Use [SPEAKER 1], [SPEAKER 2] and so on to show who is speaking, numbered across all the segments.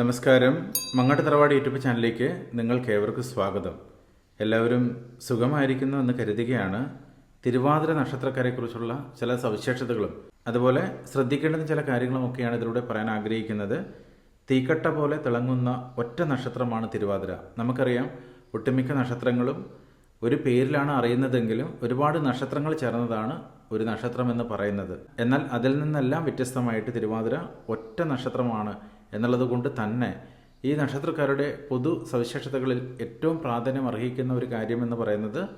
[SPEAKER 1] നമസ്കാരം. മങ്ങാട്ട് തറവാട് യൂട്യൂബ് ചാനലിലേക്ക് നിങ്ങൾക്ക് ഏവർക്കും സ്വാഗതം. എല്ലാവരും സുഖമായിരിക്കുന്നു എന്ന് കരുതുകയാണ്. തിരുവാതിര നക്ഷത്രക്കാരെക്കുറിച്ചുള്ള ചില സവിശേഷതകളും അതുപോലെ ശ്രദ്ധിക്കേണ്ടുന്ന ചില കാര്യങ്ങളുമൊക്കെയാണ് ഇതിലൂടെ പറയാൻ ആഗ്രഹിക്കുന്നത്. തീക്കട്ട പോലെ തിളങ്ങുന്ന ഒറ്റ നക്ഷത്രമാണ് തിരുവാതിര. നമുക്കറിയാം ഒട്ടുമിക്ക നക്ഷത്രങ്ങളും ഒരു പേരിലാണ് അറിയുന്നതെങ്കിലും ഒരുപാട് നക്ഷത്രങ്ങൾ ചേർന്നതാണ് ഒരു നക്ഷത്രം എന്ന് പറയുന്നത്. എന്നാൽ അതിൽ നിന്നെല്ലാം വ്യത്യസ്തമായിട്ട് തിരുവാതിര ഒറ്റ നക്ഷത്രമാണ് എന്നുള്ളത് കൊണ്ട് തന്നെ ഈ നക്ഷത്രക്കാരുടെ പൊതു സവിശേഷതകളിൽ ഏറ്റവും പ്രാധാന്യം അർഹിക്കുന്ന ഒരു കാര്യമെന്ന് പറയുന്നത്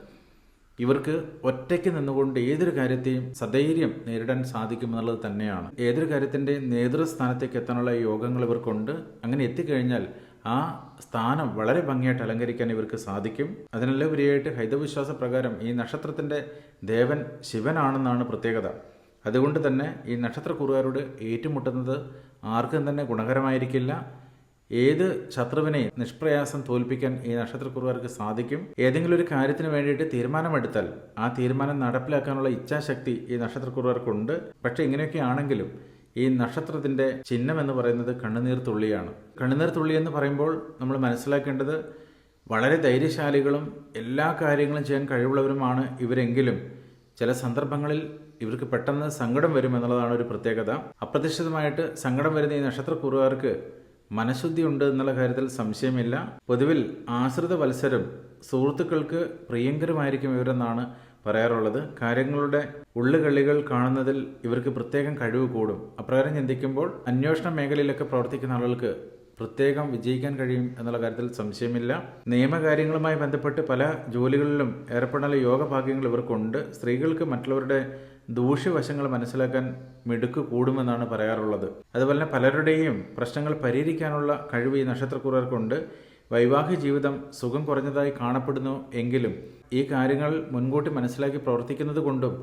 [SPEAKER 1] ഇവർക്ക് ഒറ്റയ്ക്ക് നിന്നുകൊണ്ട് ഏതൊരു കാര്യത്തെയും സധൈര്യം നേരിടാൻ സാധിക്കുമെന്നുള്ളത് തന്നെയാണ്. ഏതൊരു കാര്യത്തിന്റെ നേതൃസ്ഥാനത്തേക്ക് എത്താനുള്ള യോഗങ്ങൾ ഇവർക്കുണ്ട്. അങ്ങനെ എത്തിക്കഴിഞ്ഞാൽ ആ സ്ഥാനം വളരെ ഭംഗിയായിട്ട് അലങ്കരിക്കാൻ ഇവർക്ക് സാധിക്കും. അതിനെല്ലാം ഉപരിയായിട്ട് ഹൈതവിശ്വാസ പ്രകാരം ഈ നക്ഷത്രത്തിന്റെ ദേവൻ ശിവനാണെന്നാണ് പ്രത്യേകത. അതുകൊണ്ട് തന്നെ ഈ നക്ഷത്രക്കുറുകാരോട് ഏറ്റുമുട്ടുന്നത് ആർക്കും തന്നെ ഗുണകരമായിരിക്കില്ല. ഏത് ശത്രുവിനെ നിഷ്പ്രയാസം തോൽപ്പിക്കാൻ ഈ നക്ഷത്രക്കുറുകാർക്ക് സാധിക്കും? ഏതെങ്കിലും ഒരു കാര്യത്തിന് വേണ്ടിയിട്ട് തീരുമാനമെടുത്താൽ ആ തീരുമാനം നടപ്പിലാക്കാനുള്ള ഇച്ഛാശക്തി ഈ നക്ഷത്രക്കുറുകാർക്കുണ്ട്. പക്ഷേ ഇങ്ങനെയൊക്കെ ആണെങ്കിലും ഈ നക്ഷത്രത്തിന്റെ ചിഹ്നം എന്ന് പറയുന്നത് കണ്ണുനീർ തുള്ളിയാണ്. കണ്ണുനീർ തുള്ളി എന്ന് പറയുമ്പോൾ നമ്മൾ മനസ്സിലാക്കേണ്ടത് വളരെ ധൈര്യശാലികളും എല്ലാ കാര്യങ്ങളും ചെയ്യാൻ കഴിവുള്ളവരുമാണ് ഇവരെങ്കിലും. ചില സന്ദർഭങ്ങളിൽ ഇവർക്ക് പെട്ടെന്ന് സങ്കടം വരും എന്നുള്ളതാണ് ഒരു പ്രത്യേകത. അപ്രതീക്ഷിതമായിട്ട് സങ്കടം വരുന്ന ഈ നക്ഷത്രക്കുറുകാർക്ക് മനഃശുദ്ധി ഉണ്ട് എന്നുള്ള കാര്യത്തിൽ സംശയമില്ല. പൊതുവിൽ ആശ്രിത വത്സരം സുഹൃത്തുക്കൾക്ക് പ്രിയങ്കരമായിരിക്കും ഇവരെന്നാണ് പറയാറുള്ളത്. കാര്യങ്ങളുടെ ഉള്ളുകളികൾ കാണുന്നതിൽ ഇവർക്ക് പ്രത്യേകം കഴിവ് കൂടും. അപ്രകാരം ചിന്തിക്കുമ്പോൾ അന്വേഷണ മേഖലയിലൊക്കെ പ്രവർത്തിക്കുന്ന ആളുകൾക്ക് പ്രത്യേകം വിജയിക്കാൻ കഴിയും എന്നുള്ള കാര്യത്തിൽ സംശയമില്ല. നിയമകാര്യങ്ങളുമായി ബന്ധപ്പെട്ട് പല ജോലികളിലും ഏർപ്പെടാനുള്ള യോഗഭാഗ്യങ്ങൾ ഇവർക്കുണ്ട്. സ്ത്രീകൾക്ക് മറ്റുള്ളവരുടെ ദൂഷ്യവശങ്ങൾ മനസ്സിലാക്കാൻ മിടുക്ക് കൂടുമെന്നാണ് പറയാറുള്ളത്. അതുപോലെ തന്നെ പലരുടെയും പ്രശ്നങ്ങൾ പരിഹരിക്കാനുള്ള കഴിവ് ഈ നക്ഷത്രക്കുറർക്കുണ്ട്. വൈവാഹിക ജീവിതം സുഖം കുറഞ്ഞതായി കാണപ്പെടുന്നു എങ്കിലും ഈ കാര്യങ്ങൾ മുൻകൂട്ടി മനസ്സിലാക്കി പ്രവർത്തിക്കുന്നത് കൊണ്ടും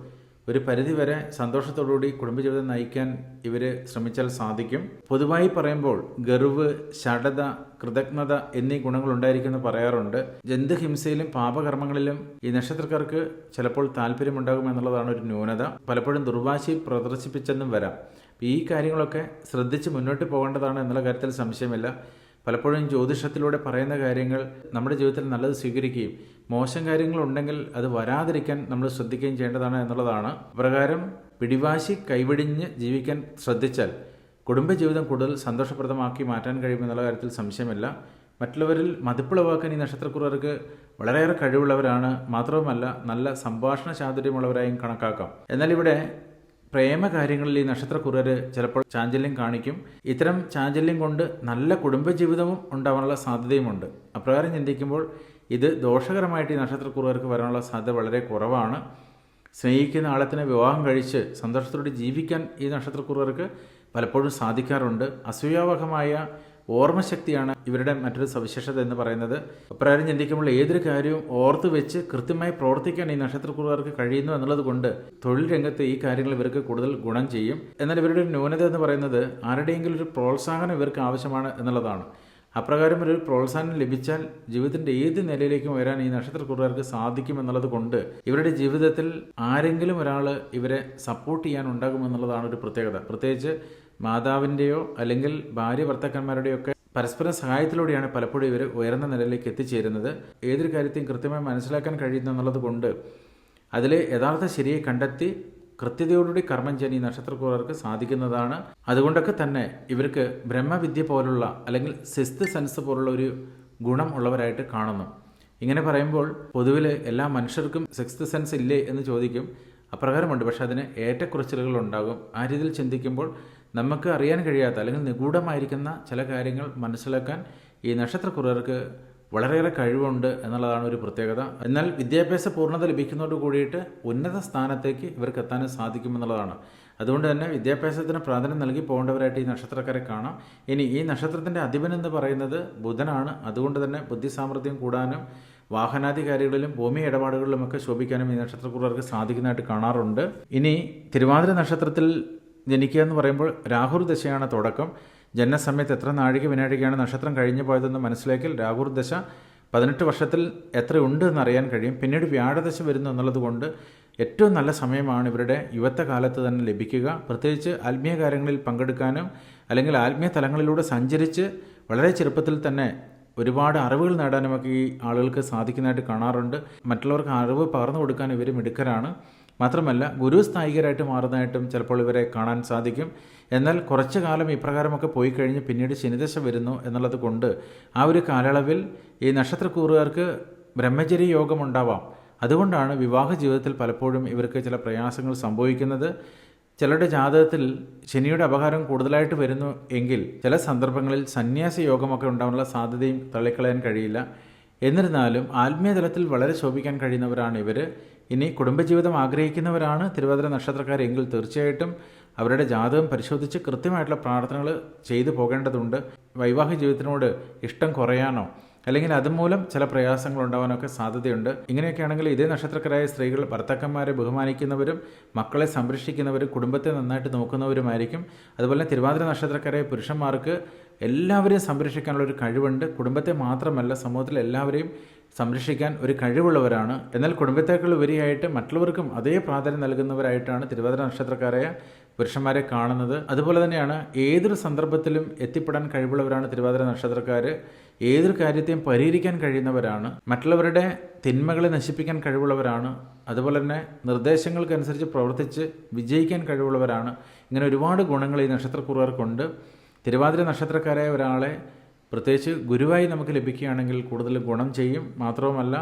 [SPEAKER 1] ഒരു പരിധിവരെ സന്തോഷത്തോടുകൂടി കുടുംബജീവിതം നയിക്കാൻ ഇവർ ശ്രമിച്ചാൽ സാധിക്കും. പൊതുവായി പറയുമ്പോൾ ഗർവ് ഷടത കൃതജ്ഞത എന്നീ ഗുണങ്ങൾ ഉണ്ടായിരിക്കുമെന്ന് പറയാറുണ്ട്. ജന്തുഹിംസയിലും പാപകർമ്മങ്ങളിലും ഈ നക്ഷത്രക്കാർക്ക് ചിലപ്പോൾ താല്പര്യമുണ്ടാകും എന്നുള്ളതാണ് ഒരു ന്യൂനത. പലപ്പോഴും ദുർവാശി പ്രദർശിപ്പിച്ചെന്നും വരാം. ഈ കാര്യങ്ങളൊക്കെ ശ്രദ്ധിച്ച് മുന്നോട്ട് പോകേണ്ടതാണ് എന്നുള്ള കാര്യത്തിൽ സംശയമില്ല. പലപ്പോഴും ജ്യോതിഷത്തിലൂടെ പറയുന്ന കാര്യങ്ങൾ നമ്മുടെ ജീവിതത്തിൽ നല്ലത് സ്വീകരിക്കുകയും മോശം കാര്യങ്ങളുണ്ടെങ്കിൽ അത് വരാതിരിക്കാൻ നമ്മൾ ശ്രദ്ധിക്കുകയും ചെയ്യേണ്ടതാണ് എന്നുള്ളതാണ്. പ്രകാരം പിടിവാശി കൈവിടിഞ്ഞ് ജീവിക്കാൻ ശ്രദ്ധിച്ചാൽ കുടുംബജീവിതം കൂടുതൽ സന്തോഷപ്രദമാക്കി മാറ്റാൻ കഴിയുമെന്നുള്ള കാര്യത്തിൽ സംശയമില്ല. മറ്റുള്ളവരിൽ മതിപ്പുളവാക്കാൻ ഈ നക്ഷത്രക്കുറവർക്ക് വളരെയേറെ കഴിവുള്ളവരാണ്. മാത്രവുമല്ല നല്ല സംഭാഷണ ചാതുര്യമുള്ളവരായും കണക്കാക്കാം. എന്നാൽ ഇവിടെ പ്രേമ കാര്യങ്ങളിൽ ഈ നക്ഷത്രക്കുറർ ചിലപ്പോൾ ചാഞ്ചല്യം കാണിക്കും. ഇത്തരം ചാഞ്ചല്യം കൊണ്ട് നല്ല കുടുംബജീവിതവും ഉണ്ടാവാനുള്ള സാധ്യതയുമുണ്ട്. അപ്രകാരം ചിന്തിക്കുമ്പോൾ ഇത് ദോഷകരമായിട്ട് ഈ നക്ഷത്രക്കുറവർക്ക് വരാനുള്ള സാധ്യത വളരെ കുറവാണ്. സ്നേഹിക്കുന്ന ആളത്തിന് വിവാഹം കഴിച്ച് സന്തോഷത്തോടെ ജീവിക്കാൻ ഈ നക്ഷത്രക്കുറവർക്ക് പലപ്പോഴും സാധിക്കാറുണ്ട്. അസൂയാവഹമായ ഓർമ്മശക്തിയാണ് ഇവരുടെ മറ്റൊരു സവിശേഷത എന്ന് പറയുന്നത്. അപ്രകാരം ചിന്തിക്കുമ്പോൾ ഏതൊരു കാര്യവും ഓർത്ത് വെച്ച് കൃത്യമായി പ്രവർത്തിക്കാൻ ഈ നക്ഷത്രക്കുറുകാർക്ക് കഴിയുന്നു എന്നുള്ളത് കൊണ്ട് തൊഴിൽ രംഗത്ത് ഈ കാര്യങ്ങൾ ഇവർക്ക് കൂടുതൽ ഗുണം ചെയ്യും. എന്നാൽ ഇവരുടെ ഒരു ന്യൂനത എന്ന് പറയുന്നത് ആരുടെയെങ്കിലും ഒരു പ്രോത്സാഹനം ഇവർക്ക് ആവശ്യമാണ് എന്നുള്ളതാണ്. അപ്രകാരം ഒരു പ്രോത്സാഹനം ലഭിച്ചാൽ ജീവിതത്തിന്റെ ഏത് നിലയിലേക്കും വരാൻ ഈ നക്ഷത്രക്കുറുകാർക്ക് സാധിക്കും എന്നുള്ളത് കൊണ്ട് ഇവരുടെ ജീവിതത്തിൽ ആരെങ്കിലും ഒരാൾ ഇവരെ സപ്പോർട്ട് ചെയ്യാൻ ഉണ്ടാകുമെന്നുള്ളതാണ് ഒരു പ്രത്യേകത. പ്രത്യേകിച്ച് മാതാവിന്റെയോ അല്ലെങ്കിൽ ഭാര്യ ഭർത്താക്കന്മാരുടെയോ ഒക്കെ പരസ്പര സഹായത്തിലൂടെയാണ് പലപ്പോഴും ഇവർ ഉയർന്ന നിലയിലേക്ക് എത്തിച്ചേരുന്നത്. ഏതൊരു കാര്യത്തെയും കൃത്യമായി മനസ്സിലാക്കാൻ കഴിയുന്നു എന്നുള്ളത് കൊണ്ട് അതിൽ യഥാർത്ഥ ശരിയെ കണ്ടെത്തി കൃത്യതയോടുകൂടി കർമ്മം ചെയ്യാൻ ഈ നക്ഷത്രക്കൂറർക്ക് സാധിക്കുന്നതാണ്. അതുകൊണ്ടൊക്കെ തന്നെ ഇവർക്ക് ബ്രഹ്മവിദ്യ പോലുള്ള അല്ലെങ്കിൽ സിസ്ത് സെൻസ് പോലുള്ള ഒരു ഗുണം ഉള്ളവരായിട്ട് കാണുന്നു. ഇങ്ങനെ പറയുമ്പോൾ പൊതുവിൽ എല്ലാ മനുഷ്യർക്കും സിക്സ്ത് സെൻസ് ഇല്ലേ എന്ന് ചോദിക്കും. അപ്രകാരമുണ്ട്. പക്ഷേ അതിന് ഏറ്റക്കുറച്ചിലുകൾ ഉണ്ടാകും. ആ രീതിയിൽ ചിന്തിക്കുമ്പോൾ നമുക്ക് അറിയാൻ കഴിയാത്ത അല്ലെങ്കിൽ നിഗൂഢമായിരിക്കുന്ന ചില കാര്യങ്ങൾ മനസ്സിലാക്കാൻ ഈ നക്ഷത്രക്കുറർക്ക് വളരെയേറെ കഴിവുണ്ട് എന്നുള്ളതാണ് ഒരു പ്രത്യേകത. എന്നാൽ വിദ്യാഭ്യാസ പൂർണത ലഭിക്കുന്നതോട് കൂടിയിട്ട് ഉന്നത സ്ഥാനത്തേക്ക് ഇവർക്ക് എത്താനും സാധിക്കുമെന്നുള്ളതാണ്. അതുകൊണ്ട് തന്നെ വിദ്യാഭ്യാസത്തിന് പ്രാധാന്യം നൽകി പോകേണ്ടവരായിട്ട് ഈ നക്ഷത്രക്കാരെ കാണാം. ഇനി ഈ നക്ഷത്രത്തിന്റെ അധിപൻ എന്ന് പറയുന്നത് ബുധനാണ്. അതുകൊണ്ട് തന്നെ ബുദ്ധിസാമർഥ്യം കൂടാനും വാഹനാധികാരികളിലും ഭൂമി ഇടപാടുകളിലുമൊക്കെ ശോഭിക്കാനും ഈ നക്ഷത്രക്കുറവർക്ക് സാധിക്കുന്നതായിട്ട് കാണാറുണ്ട്. ഇനി തിരുവാതിര നക്ഷത്രത്തിൽ ജനിക്കുക എന്ന് പറയുമ്പോൾ രാഹുർ ദശയാണ് തുടക്കം. ജനനസമയത്ത് എത്ര നാഴിക വിനാഴികയാണ് നക്ഷത്രം കഴിഞ്ഞു പോയതെന്ന് മനസ്സിലാക്കിൽ രാഹുർ ദശ പതിനെട്ട് വർഷത്തിൽ എത്രയുണ്ട് എന്നറിയാൻ കഴിയും. പിന്നീട് വ്യാഴദശ വരുന്നു എന്നുള്ളത് കൊണ്ട് ഏറ്റവും നല്ല സമയമാണ് ഇവരുടെ യുവത്വ കാലത്ത് തന്നെ ലഭിക്കുക. പ്രത്യേകിച്ച് ആത്മീയ കാര്യങ്ങളിൽ പങ്കെടുക്കാനും അല്ലെങ്കിൽ ആത്മീയ തലങ്ങളിലൂടെ സഞ്ചരിച്ച് വളരെ ചെറുപ്പത്തിൽ തന്നെ ഒരുപാട് അറിവുകൾ നേടാനുമൊക്കെ ഈ ആളുകൾക്ക് സാധിക്കുന്നതായിട്ട് കാണാറുണ്ട്. മറ്റുള്ളവർക്ക് അറിവ് പകർന്നു കൊടുക്കാൻ ഇവർ മിടുക്കരാണ്. മാത്രമല്ല ഗുരുസ്ഥായികരായിട്ട് മാറുന്നതായിട്ടും ചിലപ്പോൾ ഇവരെ കാണാൻ സാധിക്കും. എന്നാൽ കുറച്ചു കാലം ഇപ്രകാരമൊക്കെ പോയി കഴിഞ്ഞ് പിന്നീട് ശനിദശ വരുന്നു എന്നുള്ളത് കൊണ്ട് ആ ഒരു കാലയളവിൽ ഈ നക്ഷത്രക്കൂറുകാർക്ക് ബ്രഹ്മചര്യ യോഗം ഉണ്ടാവാം. അതുകൊണ്ടാണ് വിവാഹ ജീവിതത്തിൽ പലപ്പോഴും ഇവർക്ക് ചില പ്രയാസങ്ങൾ സംഭവിക്കുന്നത്. ചിലരുടെ ജാതകത്തിൽ ശനിയുടെ അപകാരം കൂടുതലായിട്ട് വരുന്നു എങ്കിൽ ചില സന്ദർഭങ്ങളിൽ സന്യാസ യോഗമൊക്കെ ഉണ്ടാകാനുള്ള സാധ്യതയും തള്ളിക്കളയാൻ കഴിയില്ല. എന്നിരുന്നാലും ആത്മീയ തലത്തിൽ വളരെ ശോഭിക്കാൻ കഴിയുന്നവരാണ് ഇവർ ഇനി കുടുംബജീവിതം ആഗ്രഹിക്കുന്നവരാണ് തിരുവാതിര നക്ഷത്രക്കാരെങ്കിൽ തീർച്ചയായിട്ടും അവരുടെ ജാതകം പരിശോധിച്ച് കൃത്യമായിട്ടുള്ള പ്രാർത്ഥനകൾ ചെയ്തു പോകേണ്ടതുണ്ട്. വൈവാഹിക ജീവിതത്തിനോട് ഇഷ്ടം കുറയാനോ അല്ലെങ്കിൽ അതുമൂലം ചില പ്രയാസങ്ങൾ ഉണ്ടാവാനൊക്കെ സാധ്യതയുണ്ട്. ഇങ്ങനെയൊക്കെ ആണെങ്കിൽ ഇതേ നക്ഷത്രക്കാരായ സ്ത്രീകൾ ഭർത്താക്കന്മാരെ ബഹുമാനിക്കുന്നവരും മക്കളെ സംരക്ഷിക്കുന്നവരും കുടുംബത്തെ നന്നായിട്ട് നോക്കുന്നവരുമായിരിക്കും. അതുപോലെ തിരുവാതിര നക്ഷത്രക്കാരായ പുരുഷന്മാർക്ക് എല്ലാവരെയും സംരക്ഷിക്കാനുള്ള ഒരു കഴിവുണ്ട്. കുടുംബത്തെ മാത്രമല്ല സമൂഹത്തിലെ എല്ലാവരെയും സംരക്ഷിക്കാൻ ഒരു കഴിവുള്ളവരാണ്. എന്നാൽ കുടുംബത്തേക്കാൾ ഉപരിയായിട്ട് മറ്റുള്ളവർക്കും അതേ പ്രാധാന്യം നൽകുന്നവരായിട്ടാണ് തിരുവാതിര നക്ഷത്രക്കാരായ പുരുഷന്മാരെ കാണുന്നത്. അതുപോലെ തന്നെയാണ് ഏതൊരു സന്ദർഭത്തിലും എത്തിപ്പെടാൻ കഴിവുള്ളവരാണ് തിരുവാതിര നക്ഷത്രക്കാർ ഏതൊരു കാര്യത്തെയും പരിഹരിക്കാൻ കഴിയുന്നവരാണ്. മറ്റുള്ളവരുടെ തിന്മകളെ നശിപ്പിക്കാൻ കഴിവുള്ളവരാണ്. അതുപോലെ തന്നെ നിർദ്ദേശങ്ങൾക്കനുസരിച്ച് പ്രവർത്തിച്ച് വിജയിക്കാൻ കഴിവുള്ളവരാണ്. ഇങ്ങനെ ഒരുപാട് ഗുണങ്ങൾ ഈ നക്ഷത്രക്കുറുകാർക്കുണ്ട്. തിരുവാതിര നക്ഷത്രക്കാരായ ഒരാളെ പ്രത്യേകിച്ച് ഗുരുവായി നമുക്ക് ലഭിക്കുകയാണെങ്കിൽ കൂടുതൽ ഗുണം ചെയ്യും. മാത്രവുമല്ല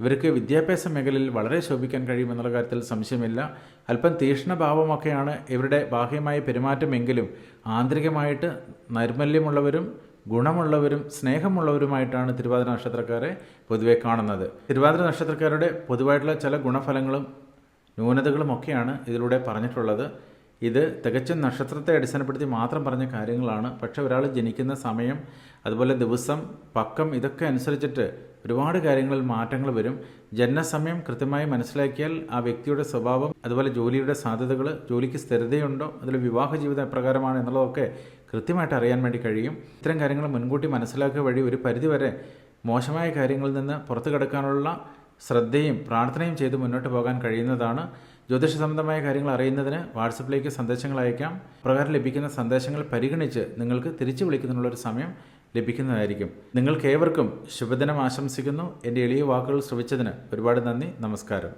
[SPEAKER 1] ഇവർക്ക് വിദ്യാഭ്യാസ മേഖലയിൽ വളരെ ശോഭിക്കാൻ കഴിയുമെന്നുള്ള കാര്യത്തിൽ സംശയമില്ല. അല്പം തീക്ഷ്ണഭാവമൊക്കെയാണ് ഇവരുടെ ബാഹ്യമായ പെരുമാറ്റമെങ്കിലും. ആന്തരികമായിട്ട് നൈർമല്യമുള്ളവരും ഗുണമുള്ളവരും സ്നേഹമുള്ളവരുമായിട്ടാണ് തിരുവാതിര നക്ഷത്രക്കാരെ പൊതുവെ കാണുന്നത്. തിരുവാതിര നക്ഷത്രക്കാരുടെ പൊതുവായിട്ടുള്ള ചില ഗുണഫലങ്ങളും ന്യൂനതകളും ഒക്കെയാണ് ഇതിലൂടെ പറഞ്ഞിട്ടുള്ളത്. ഇത് തികച്ചും നക്ഷത്രത്തെ അടിസ്ഥാനപ്പെടുത്തി മാത്രം പറഞ്ഞ കാര്യങ്ങളാണ്. പക്ഷേ ഒരാൾ ജനിക്കുന്ന സമയം അതുപോലെ ദിവസം പക്കം ഇതൊക്കെ അനുസരിച്ചിട്ട് ഒരുപാട് കാര്യങ്ങളിൽ മാറ്റങ്ങൾ വരും. ജനനസമയം കൃത്യമായി മനസ്സിലാക്കിയാൽ ആ വ്യക്തിയുടെ സ്വഭാവം അതുപോലെ ജോലിയുടെ സാധ്യതകൾ ജോലിക്ക് സ്ഥിരതയുണ്ടോ അതിൽ വിവാഹ ജീവിതം എപ്രകാരമാണ് എന്നുള്ളതൊക്കെ കൃത്യമായിട്ട് അറിയാൻ വേണ്ടി കഴിയും. ഇത്തരം കാര്യങ്ങൾ മുൻകൂട്ടി മനസ്സിലാക്കുക വഴി ഒരു പരിധിവരെ മോശമായ കാര്യങ്ങളിൽ നിന്ന് പുറത്തു കിടക്കാനുള്ള ശ്രദ്ധയും പ്രാർത്ഥനയും ചെയ്ത് മുന്നോട്ട് പോകാൻ കഴിയുന്നതാണ്. ജ്യോതിഷ സംബന്ധമായ കാര്യങ്ങൾ അറിയുന്നതിന് വാട്സപ്പിലേക്ക് സന്ദേശങ്ങൾ അയക്കാം. പ്രകാരം ലഭിക്കുന്ന സന്ദേശങ്ങൾ പരിഗണിച്ച് നിങ്ങൾക്ക് തിരിച്ചു വിളിക്കുന്നതിനുള്ളൊരു സമയം ലഭിക്കുന്നതായിരിക്കും. നിങ്ങൾക്ക് ഏവർക്കും ശുഭദിനം ആശംസിക്കുന്നു. എന്റെ എളിയ വാക്കുകൾ ശ്രവിച്ചതിന് ഒരുപാട് നന്ദി. നമസ്കാരം.